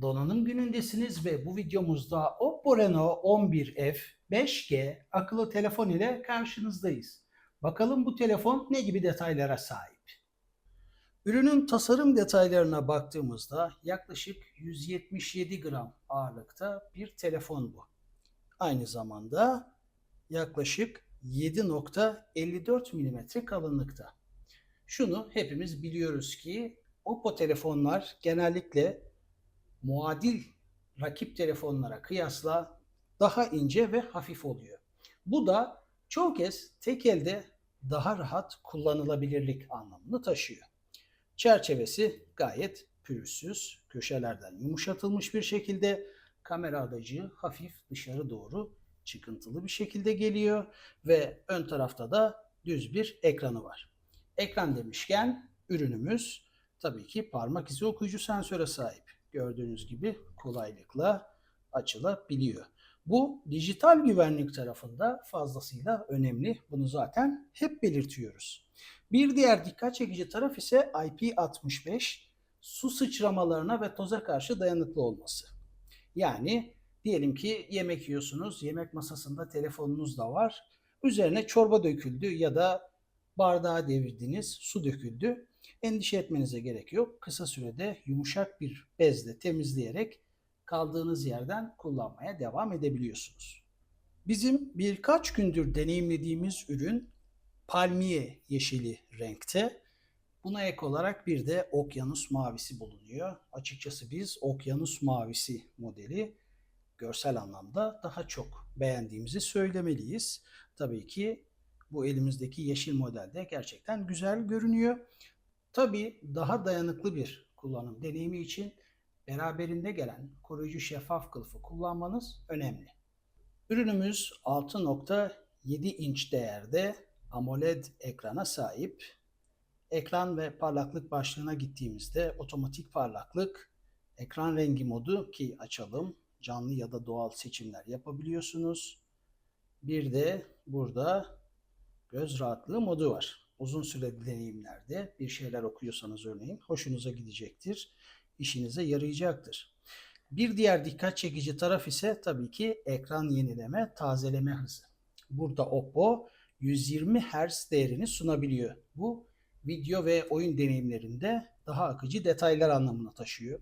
Donanım günündesiniz ve bu videomuzda Oppo Reno 11F 5G akıllı telefon ile karşınızdayız. Bakalım bu telefon ne gibi detaylara sahip? Ürünün tasarım detaylarına baktığımızda yaklaşık 177 gram ağırlıkta bir telefon bu. Aynı zamanda yaklaşık 7.54 mm kalınlıkta. Şunu hepimiz biliyoruz ki Oppo telefonlar genellikle muadil rakip telefonlara kıyasla daha ince ve hafif oluyor. Bu da çoğu kez tek elde daha rahat kullanılabilirlik anlamını taşıyor. Çerçevesi gayet pürüzsüz, köşelerden yumuşatılmış bir şekilde kamera adacığı hafif dışarı doğru çıkıntılı bir şekilde geliyor ve ön tarafta da düz bir ekranı var. Ekran demişken ürünümüz tabii ki parmak izi okuyucu sensöre sahip. Gördüğünüz gibi kolaylıkla açılabiliyor. Bu dijital güvenlik tarafında fazlasıyla önemli. Bunu zaten hep belirtiyoruz. Bir diğer dikkat çekici taraf ise IP65 su sıçramalarına ve toza karşı dayanıklı olması. Yani diyelim ki yemek yiyorsunuz, yemek masasında telefonunuz da var. Üzerine çorba döküldü ya da bardağı devirdiniz, su döküldü. Endişe etmenize gerek yok. Kısa sürede yumuşak bir bezle temizleyerek kaldığınız yerden kullanmaya devam edebiliyorsunuz. Bizim birkaç gündür deneyimlediğimiz ürün palmiye yeşili renkte. Buna ek olarak bir de okyanus mavisi bulunuyor. Açıkçası biz okyanus mavisi modeli görsel anlamda daha çok beğendiğimizi söylemeliyiz. Tabii ki bu elimizdeki yeşil modelde gerçekten güzel görünüyor. Tabii daha dayanıklı bir kullanım deneyimi için beraberinde gelen koruyucu şeffaf kılıfı kullanmanız önemli. Ürünümüz 6.7 inç değerde AMOLED ekrana sahip. Ekran ve parlaklık başlığına gittiğimizde otomatik parlaklık, ekran rengi modu ki açalım canlı ya da doğal seçimler yapabiliyorsunuz. Bir de burada göz rahatlığı modu var. Uzun süreli deneyimlerde bir şeyler okuyorsanız örneğin hoşunuza gidecektir, işinize yarayacaktır. Bir diğer dikkat çekici taraf ise tabii ki ekran yenileme, tazeleme hızı. Burada Oppo 120 Hz değerini sunabiliyor. Bu video ve oyun deneyimlerinde daha akıcı detaylar anlamına taşıyor.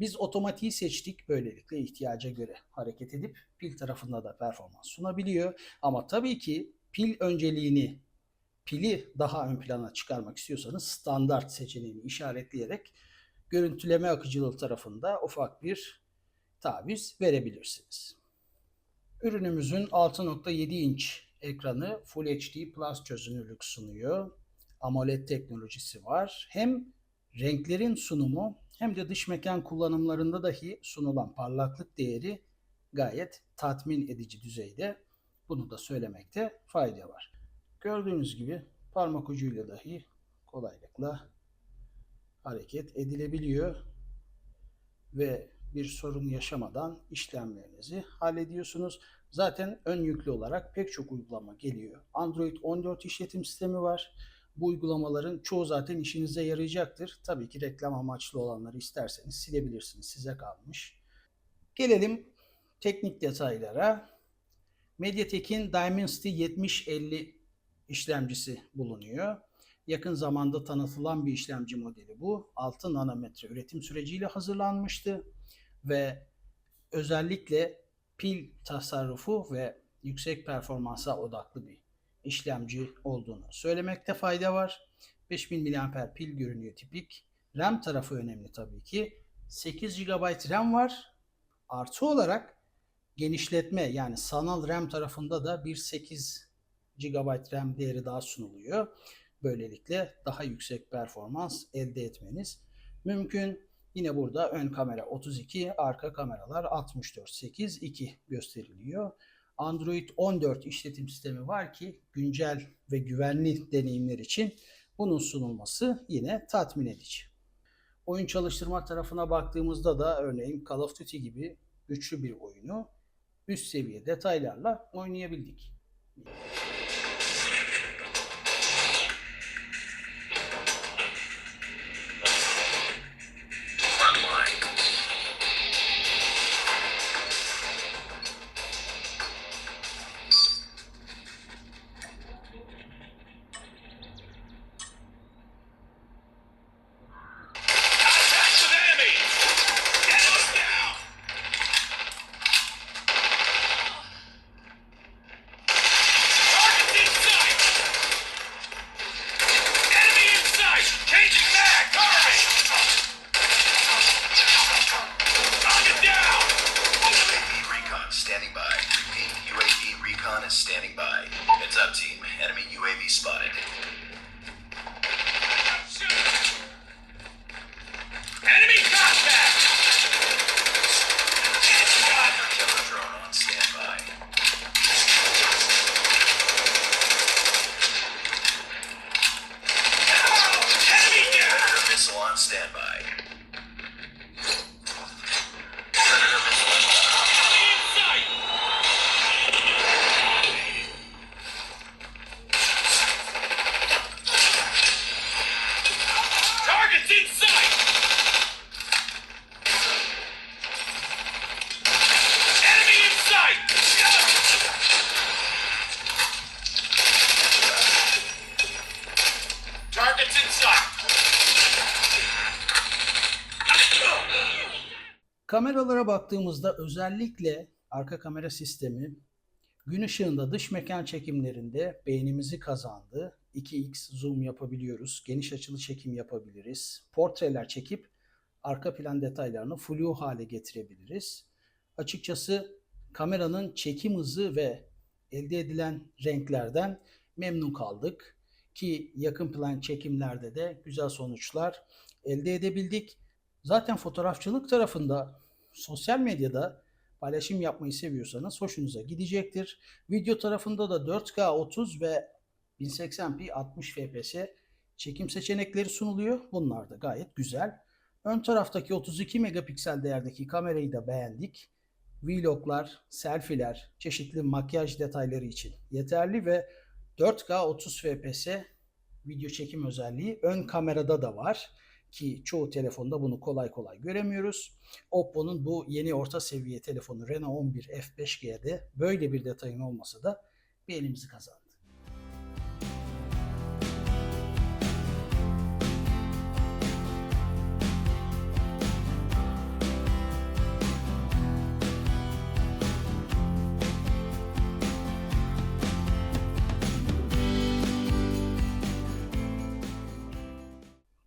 Biz otomatiği seçtik. Böylelikle ihtiyaca göre hareket edip pil tarafında da performans sunabiliyor. Ama tabii ki pil önceliğini pili daha ön plana çıkarmak istiyorsanız standart seçeneğini işaretleyerek görüntüleme akıcılığı tarafında ufak bir taviz verebilirsiniz. Ürünümüzün 6.7 inç ekranı Full HD Plus çözünürlük sunuyor. AMOLED teknolojisi var. Hem renklerin sunumu hem de dış mekan kullanımlarında dahi sunulan parlaklık değeri gayet tatmin edici düzeyde. Bunu da söylemekte fayda var. Gördüğünüz gibi parmak ucuyla dahi kolaylıkla hareket edilebiliyor ve bir sorun yaşamadan işlemlerinizi hallediyorsunuz. Zaten ön yüklü olarak pek çok uygulama geliyor. Android 14 işletim sistemi var. Bu uygulamaların çoğu zaten işinize yarayacaktır. Tabii ki reklam amaçlı olanları isterseniz silebilirsiniz. Size kalmış. Gelelim teknik detaylara. MediaTek'in Dimensity 7050 işlemcisi bulunuyor. Yakın zamanda tanıtılan bir işlemci modeli bu. 6 nanometre üretim süreciyle hazırlanmıştı ve özellikle pil tasarrufu ve yüksek performansa odaklı bir işlemci olduğunu söylemekte fayda var. 5000 mAh pil görünüyor tipik. RAM tarafı önemli tabii ki. 8 GB RAM var. Artı olarak genişletme yani sanal RAM tarafında da bir 8 GB RAM değeri daha sunuluyor. Böylelikle daha yüksek performans elde etmeniz mümkün. Yine burada ön kamera 32, arka kameralar 64, 8, 2 gösteriliyor. Android 14 işletim sistemi var ki güncel ve güvenli deneyimler için bunun sunulması yine tatmin edici. Oyun çalıştırma tarafına baktığımızda da örneğin Call of Duty gibi güçlü bir oyunu üst seviye detaylarla oynayabildik. Standing by. Heads up, team. Enemy UAV spotted. Targets in sight! Kameralara baktığımızda özellikle arka kamera sistemi gün ışığında dış mekan çekimlerinde beynimizi kazandı. 2x zoom yapabiliyoruz. Geniş açılı çekim yapabiliriz. Portreler çekip arka plan detaylarını flu hale getirebiliriz. Açıkçası kameranın çekim hızı ve elde edilen renklerden memnun kaldık. Ki yakın plan çekimlerde de güzel sonuçlar elde edebildik. Zaten fotoğrafçılık tarafında sosyal medyada paylaşım yapmayı seviyorsanız hoşunuza gidecektir. Video tarafında da 4K 30 ve 1080p 60 fps çekim seçenekleri sunuluyor. Bunlar da gayet güzel. Ön taraftaki 32 megapiksel değerdeki kamerayı da beğendik. Vloglar, selfie'ler, çeşitli makyaj detayları için yeterli ve 4K 30 fps video çekim özelliği ön kamerada da var ki çoğu telefonda bunu kolay kolay göremiyoruz. Oppo'nun bu yeni orta seviye telefonu Reno 11 F5G'de böyle bir detayın olması da bir elimizi kazandı.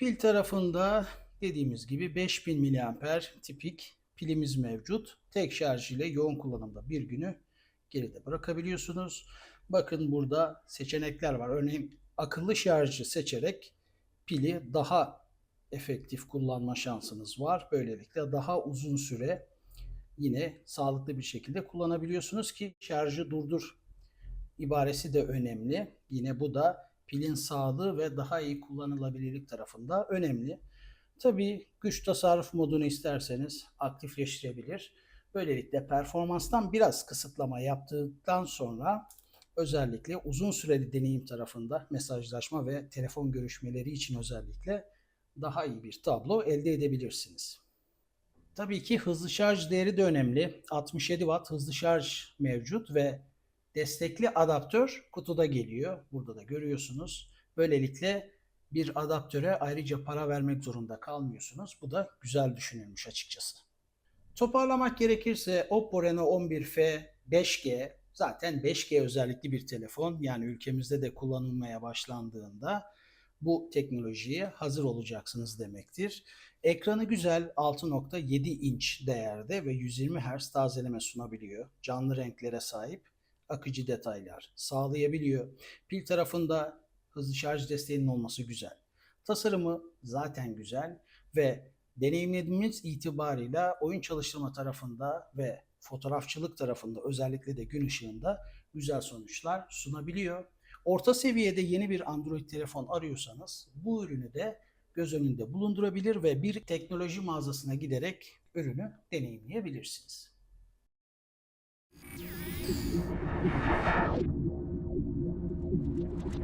Pil tarafında dediğimiz gibi 5000 mAh tipik pilimiz mevcut. Tek şarj ile yoğun kullanımda bir günü geride bırakabiliyorsunuz. Bakın burada seçenekler var. Örneğin akıllı şarjı seçerek pili daha efektif kullanma şansınız var. Böylelikle daha uzun süre yine sağlıklı bir şekilde kullanabiliyorsunuz ki şarjı durdur ibaresi de önemli. Yine bu da pilin sağlığı ve daha iyi kullanılabilirlik tarafında önemli. Tabii güç tasarruf modunu isterseniz aktifleştirebilir. Böylelikle performanstan biraz kısıtlama yaptıktan sonra özellikle uzun süreli deneyim tarafında mesajlaşma ve telefon görüşmeleri için özellikle daha iyi bir tablo elde edebilirsiniz. Tabii ki hızlı şarj değeri de önemli. 67 Watt hızlı şarj mevcut ve destekli adaptör kutuda geliyor. Burada da görüyorsunuz. Böylelikle bir adaptöre ayrıca para vermek zorunda kalmıyorsunuz. Bu da güzel düşünülmüş açıkçası. Toparlamak gerekirse Oppo Reno 11F 5G zaten 5G özellikli bir telefon. Yani ülkemizde de kullanılmaya başlandığında bu teknolojiye hazır olacaksınız demektir. Ekranı güzel 6.7 inç değerde ve 120 Hz tazeleme sunabiliyor. Canlı renklere sahip akıcı detaylar sağlayabiliyor. Pil tarafında hızlı şarj desteğinin olması güzel. Tasarımı zaten güzel ve deneyimlediğimiz itibarıyla oyun çalıştırma tarafında ve fotoğrafçılık tarafında özellikle de gün ışığında güzel sonuçlar sunabiliyor. Orta seviyede yeni bir Android telefon arıyorsanız bu ürünü de göz önünde bulundurabilir ve bir teknoloji mağazasına giderek ürünü deneyimleyebilirsiniz.